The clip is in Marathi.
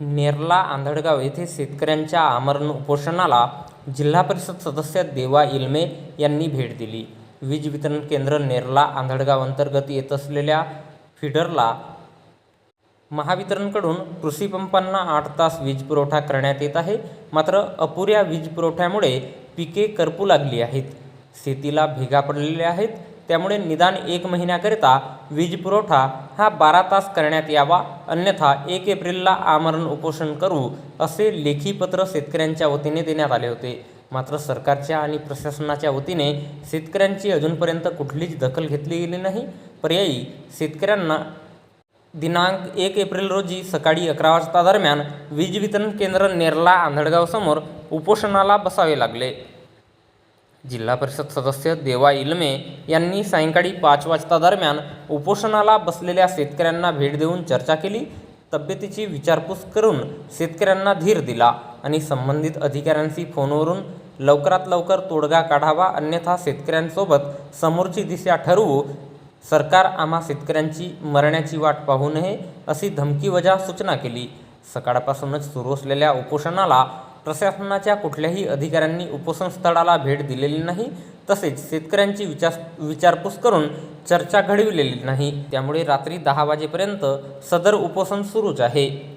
नेरला आंधळगाव येथे शेतकऱ्यांच्या आमरण उपोषणाला जिल्हा परिषद सदस्य देवा इल्मे यांनी भेट दिली. वीज वितरण केंद्र नेरला आंधळगाव अंतर्गत येत असलेल्या फिडरला महावितरणकडून कृषी पंपांना आठ तास वीज पुरवठा करण्यात येत आहे. मात्र अपुऱ्या वीज पुरवठ्यामुळे पिके करपू लागली आहेत. शेतीला भेगा पडलेल्या आहेत. त्यामुळे निदान एक महिन्याकरिता वीज पुरवठा हा बारा तास करण्यात यावा अन्यथा एक एप्रिलला आमरण उपोषण करू असे लेखी पत्र शेतकऱ्यांच्या वतीने देण्यात आले होते. मात्र सरकारच्या आणि प्रशासनाच्या वतीने शेतकऱ्यांची अजूनपर्यंत कुठलीच दखल घेतली गेली नाही. पर्यायी शेतकऱ्यांना दिनांक एक एप्रिल रोजी सकाळी अकरा वाजता दरम्यान वीज वितरण केंद्र नेरला आंधळगावसमोर उपोषणाला बसावे लागले. जिल्हा परिषद सदस्य देवा इलमे यांनी सायंकाळी पाच वाजता दरम्यान उपोषणाला बसलेल्या शेतकऱ्यांना भेट देऊन चर्चा केली. तब्येतीची विचारपूस करून शेतकऱ्यांना धीर दिला आणि संबंधित अधिकाऱ्यांशी फोनवरून लवकरात लवकर तोडगा काढावा अन्यथा शेतकऱ्यांसोबत समोरची दिशा ठरवू सरकार आम्हा शेतकऱ्यांची मरण्याची वाट पाहू नये अशी धमकीवजा सूचना केली. सकाळपासूनच सुरू असलेल्या उपोषणाला प्रशासनाच्या कुठल्याही अधिकाऱ्यांनी उपोषणस्थळाला भेट दिलेली नाही तसेच शेतकऱ्यांची विचार विचारपूस करून चर्चा घडविलेली नाही. त्यामुळे रात्री दहा वाजेपर्यंत सदर उपोषण सुरूच आहे.